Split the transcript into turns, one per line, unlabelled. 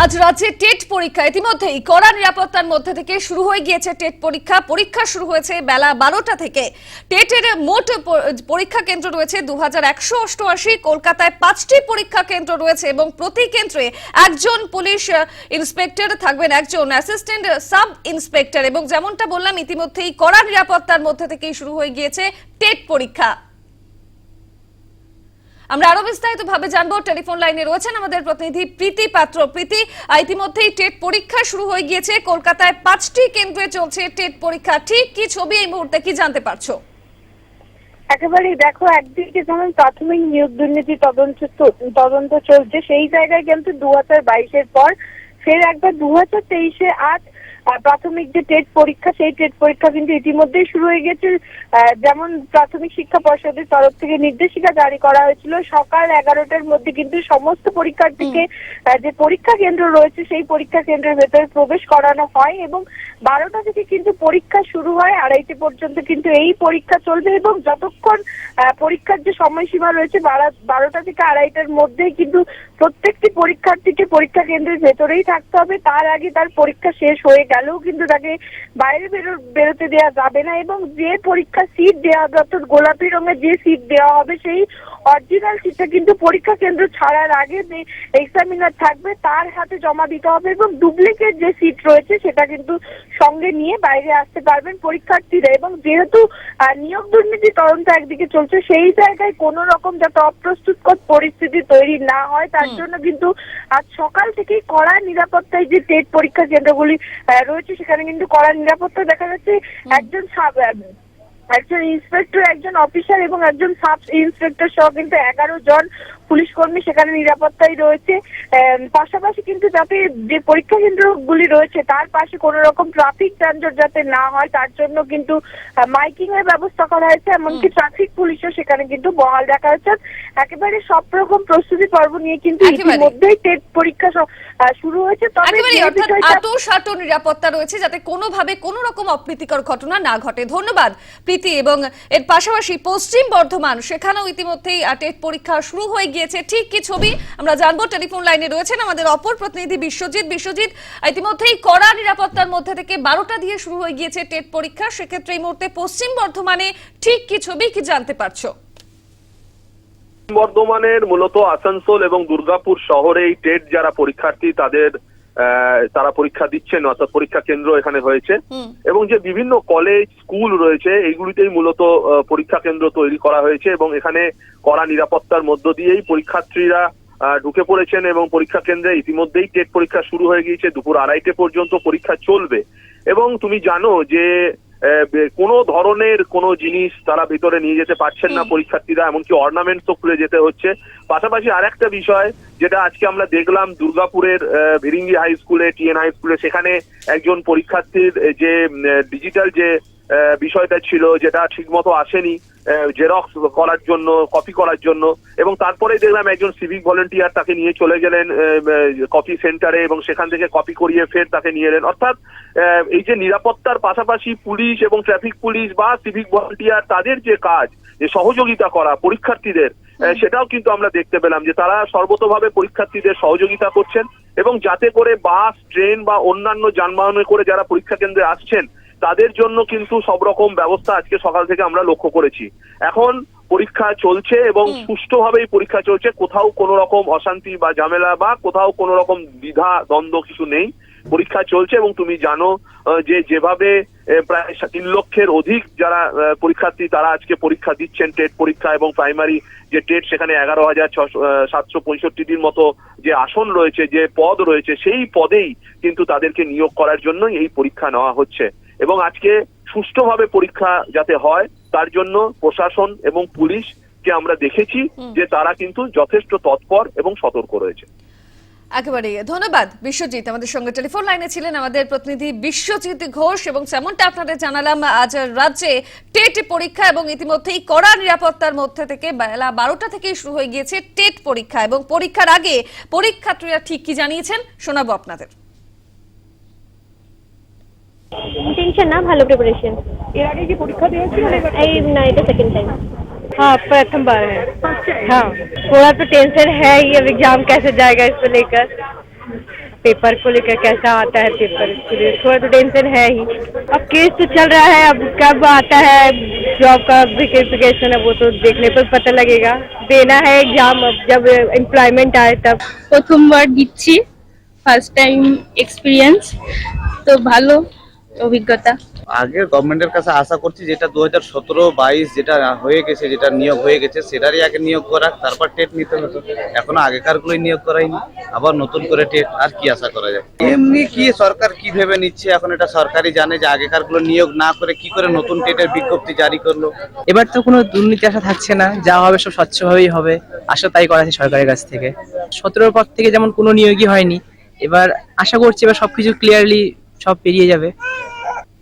আজ রাজ্যে টেট পরীক্ষা। ইতিমধ্যেই কড়া নিরাপত্তার মধ্যে থেকে শুরু হয়ে গিয়েছে টেট পরীক্ষা। পরীক্ষা শুরু হয়েছে বেলা বারোটা থেকে। টেটের মোট পরীক্ষা কেন্দ্র রয়েছে দু হাজার একশো অষ্টআশি। কলকাতায় পাঁচটি পরীক্ষা কেন্দ্র রয়েছে এবং প্রতি কেন্দ্রে একজন পুলিশ ইন্সপেক্টর থাকবেন, একজন অ্যাসিস্ট্যান্ট সাব ইন্সপেক্টর এবং যেমনটা বললাম, ইতিমধ্যেই কড়া নিরাপত্তার মধ্যে থেকেই শুরু হয়ে গিয়েছে টেট পরীক্ষা। আমরা আরও বিস্তারিত ভাবে জানব। টেলিফোন লাইনে রয়েছেন আমাদের প্রতিনিধি প্রীতি পাত্র। প্রীতি, ইতিমধ্যেই টেট পরীক্ষা শুরু হয়ে গিয়েছে। কলকাতায় পাঁচটি কেন্দ্রে চলছে টেট পরীক্ষা। ঠিক কি ছবি এই মুহূর্তে কি জানতে পারছ?
একেবারেই দেখো একদিকে যেমন প্রাথমিক নিয়োগ দুর্নীতি তদন্ত তদন্ত চলছে, সেই জায়গায় কিন্তু দু হাজার বাইশের পর, ফের একবার দু হাজার তেইশে আজ প্রাথমিক যে টেট পরীক্ষা সেই টেট পরীক্ষা কিন্তু ইতিমধ্যেই শুরু হয়ে গেছে। আহ, যেমন প্রাথমিক শিক্ষা পর্ষদের তরফ থেকে নির্দেশিকা জারি করা হয়েছিল সকাল এগারোটার মধ্যে কিন্তু সমস্ত পরীক্ষার্থীকে যে পরীক্ষা কেন্দ্র রয়েছে সেই পরীক্ষা কেন্দ্রের ভেতরে প্রবেশ করানো হয় এবং বারোটা থেকে কিন্তু পরীক্ষা শুরু হয় আড়াইটে পর্যন্ত কিন্তু এই পরীক্ষা চলবে এবং যতক্ষণ আহ, পরীক্ষার যে সময়সীমা রয়েছে বারোটা থেকে আড়াইটার মধ্যেই কিন্তু প্রত্যেকটি পরীক্ষার্থীকে পরীক্ষা কেন্দ্রের ভেতরেই থাকতে হবে। তার আগে তার পরীক্ষা শেষ হয়ে গেলেও কিন্তু তাকে বাইরে বেরো বেরোতে দেওয়া যাবে না এবং যে পরীক্ষা সিট দেওয়া হবে অর্থাৎ গোলাপি রঙের যে সিট দেওয়া হবে সেই অরিজিনাল সিটটা কিন্তু পরীক্ষা কেন্দ্র ছাড়ার আগে যে এক্সামিনার থাকবে তার হাতে জমা দিতে হবে এবং ডুপ্লিকেট যে সিট রয়েছে সেটা কিন্তু সঙ্গে নিয়ে বাইরে আসতে পারবেন পরীক্ষার্থীরা এবং যেহেতু আহ, নিয়োগ দুর্নীতি তদন্ত একদিকে চলছে সেই জায়গায় কোনো রকম যাতে অপ্রস্তুতকর পরিস্থিতি তৈরি না হয় তার জন্য কিন্তু আজ সকাল থেকেই কড়া নিরাপত্তায় যে টেট পরীক্ষা কেন্দ্রগুলি রয়েছে সেখানে কিন্তু কড়া নিরাপত্তা দেখা যাচ্ছে। একজন একজন ইন্সপেক্টর একজন অফিসার এবং একজন সাব ইন্সপেক্টর সহ কিন্তু এগারো জন পুলিশ কর্মী সেখানে নিরাপত্তায় রয়েছে। পাশাপাশি কিন্তু যাতে যে পরীক্ষা কেন্দ্রগুলি রয়েছে তার পাশে কোনো রকম ট্রাফিক যানজট যাতে না হয় তার জন্য কিন্তু মাইকিং এর ব্যবস্থা করা হয়েছে। এমনকি ট্রাফিক পুলিশও সেখানে কিন্তু বহাল রাখা হয়েছে। একেবারে সব রকম প্রস্তুতি পর্ব নিয়ে কিন্তু। ইতিমধ্যেই টেট পরীক্ষা শুরু হয়েছে। তবে
আটো সাটো নিরাপত্তা রয়েছে যাতে কোনোভাবে কোনো রকম অপ্রীতিকর ঘটনা না ঘটে। ধন্যবাদ। প্রীতি এবং এর পাশাপাশি পশ্চিম বর্ধমান, সেখানেও ইতিমধ্যেই টেট পরীক্ষা শুরু হয়ে গিয়েছে। ঠিক কি ছবি? আমরা জানব, টেলিফোন লাইনে রয়েছেন আমাদের অপর প্রতিনিধি বিশ্বজিৎ। বিশ্বজিৎ ইতিমধ্যেই কড়া নিরাপত্তার মধ্যে থেকে বারোটা দিয়ে শুরু হয়ে গিয়েছে টেট পরীক্ষা। সেক্ষেত্রে এই মুহূর্তে পশ্চিম বর্ধমানে ঠিক কি ছবি? কি জানতে পারছ?
বর্ধমানের মূলত আসানসোল এবং দুর্গাপুর শহরে এই টেট যারা পরীক্ষার্থী, তাদের তারা পরীক্ষা দিচ্ছেন অর্থাৎ পরীক্ষা কেন্দ্র এখানে হয়েছে। এবং যে বিভিন্ন কলেজ স্কুল রয়েছে এইগুলিতেই মূলত পরীক্ষা কেন্দ্র তৈরি করা হয়েছে এবং এখানে কড়া নিরাপত্তার মধ্য দিয়েই পরীক্ষার্থীরা আহ, ঢুকে পড়েছেন এবং পরীক্ষা কেন্দ্রে ইতিমধ্যেই টেট পরীক্ষা শুরু হয়ে গিয়েছে। দুপুর আড়াইটে পর্যন্ত পরীক্ষা চলবে। এবং তুমি জানো যে কোনো ধরনের কোনো জিনিস তারা ভিতরে নিয়ে যেতে পারছেন না পরীক্ষার্থীরা এমনকি অর্নামেন্টস তো খুলে যেতে হচ্ছে। পাশাপাশি আরেকটা বিষয় যেটা আজকে আমরা দেখলাম দুর্গাপুরের ভিরিঙ্গি হাই স্কুলে টিএন হাই স্কুলে সেখানে একজন পরীক্ষার্থীর যে ডিজিটাল যে বিষয়টা ছিল যেটা ঠিকমতো আসেনি। জেরক্স করার জন্য কপি করার জন্য। এবং তারপরে দেখলাম একজন সিভিক ভলেন্টিয়ার তাকে নিয়ে চলে গেলেন কপি সেন্টারে এবং সেখান থেকে কপি করিয়ে ফের তাকে নিয়ে এলেন। অর্থাৎ এই যে নিরাপত্তার পাশাপাশি পুলিশ এবং ট্রাফিক পুলিশ বা সিভিক ভলেন্টিয়ার তাদের যে কাজ যে সহযোগিতা করা পরীক্ষার্থীদের সেটাও কিন্তু আমরা দেখতে পেলাম যে তারা সর্বতভাবে পরীক্ষার্থীদের সহযোগিতা করছেন। এবং যাতে করে বাস ট্রেন বা অন্যান্য যানবাহনে করে যারা পরীক্ষা কেন্দ্রে আসছেন তাদের জন্য কিন্তু সব রকম ব্যবস্থা আজকে সকাল থেকে আমরা লক্ষ্য করেছি। এখন পরীক্ষা চলছে এবং সুষ্ঠুভাবেই পরীক্ষা চলছে। কোথাও কোনো রকম অশান্তি বা ঝামেলা বা কোথাও কোনো রকম দ্বিধা দ্বন্দ্ব কিছু নেই। পরীক্ষা চলছে এবং তুমি জানো যে যেভাবে প্রায় তিন লক্ষের অধিক যারা পরীক্ষার্থী তারা আজকে পরীক্ষা দিচ্ছেন টেট পরীক্ষা এবং প্রাইমারি। যে টেট সেখানে এগারো হাজার ছশো সাতশো পঁয়ষট্টিটির মতো যে আসন রয়েছে যে পদ রয়েছে সেই পদেই কিন্তু তাদেরকে নিয়োগ করার জন্য এই পরীক্ষা নেওয়া হচ্ছে। এবং আজকে সুষ্ঠুভাবে পরীক্ষা যাতে হয় তার জন্য প্রশাসন এবং পুলিশকে আমরা দেখেছি যে তারা কিন্তু যথেষ্ট তৎপর এবং সতর্ক রয়েছে।
একেবারে ধন্যবাদ বিশ্বজিৎ আমাদের সঙ্গে টেলিফোন লাইনে ছিলেন আমাদের প্রতিনিধি বিশ্বজিৎ ঘোষ এবং যেমনটা আপনাদের জানালাম আজ রাজ্যে টেট পরীক্ষা এবং ইতিমধ্যেই কড়া নিরাপত্তার মধ্যে থেকে বেলা বারোটা থেকেই শুরু হয়ে গিয়েছে টেট পরীক্ষা এবং পরীক্ষার আগে পরীক্ষার্থীরা ঠিক কি জানিয়েছেন শোনাবো আপনাদের।
টেনশন না ভালো প্রিপারেশন
এর আগে কি পরীক্ষা দিয়েছিলেন
এই না এটা সেকেন্ড टाइम
हाँ प्रथम बार है। हाँ थोड़ा तो टेंशन है ये अब एग्ज़ाम कैसे जाएगा इसको लेकर। पेपर को लेकर कैसा आता है पेपर इसके लिए? थोड़ा तो टेंशन है ही। अब केस तो चल रहा है अब कब आता है? जॉब का वेरिफिकेशन है वो तो देखने पर पता लगेगा। देना है एग्ज़ाम अब जब एम्प्लॉयमेंट आए तब।
प्रथम बार दीची फ़र्स्ट टाइम एक्सपीरियंस तो भालो অভিজ্ঞতা?
আগে গভর্নমেন্টের কাছে আশা করছি যেটা দু হাজার সতেরো বাইশ যেটা হয়ে গেছে যেটা নিয়োগ হয়ে গেছে সেটারই আগে নিয়োগ করা তারপর টেট নিতে হতো। এখনও আগেকার গুলোই নিয়োগ করাইনি আবার নতুন করে টেট আর কি আশা করা যায়? এমনি কি সরকার কি ভেবে নিচ্ছে এখন এটা সরকারই জানে যে আগেকারগুলো নিয়োগ না করে কি করে নতুন টেটের বিজ্ঞপ্তি জারি করল।
এবার তো কোনো দুর্নীতি আশা থাকছে না যা হবে সব স্বচ্ছভাবেই হবে আশা তাই করা আছে সরকারের কাছ থেকে। সতেরোর পর থেকে যেমন কোনো নিয়োগই হয়নি এবার আশা করছি এবার সবকিছু ক্লিয়ারলি সব পেরিয়ে যাবে।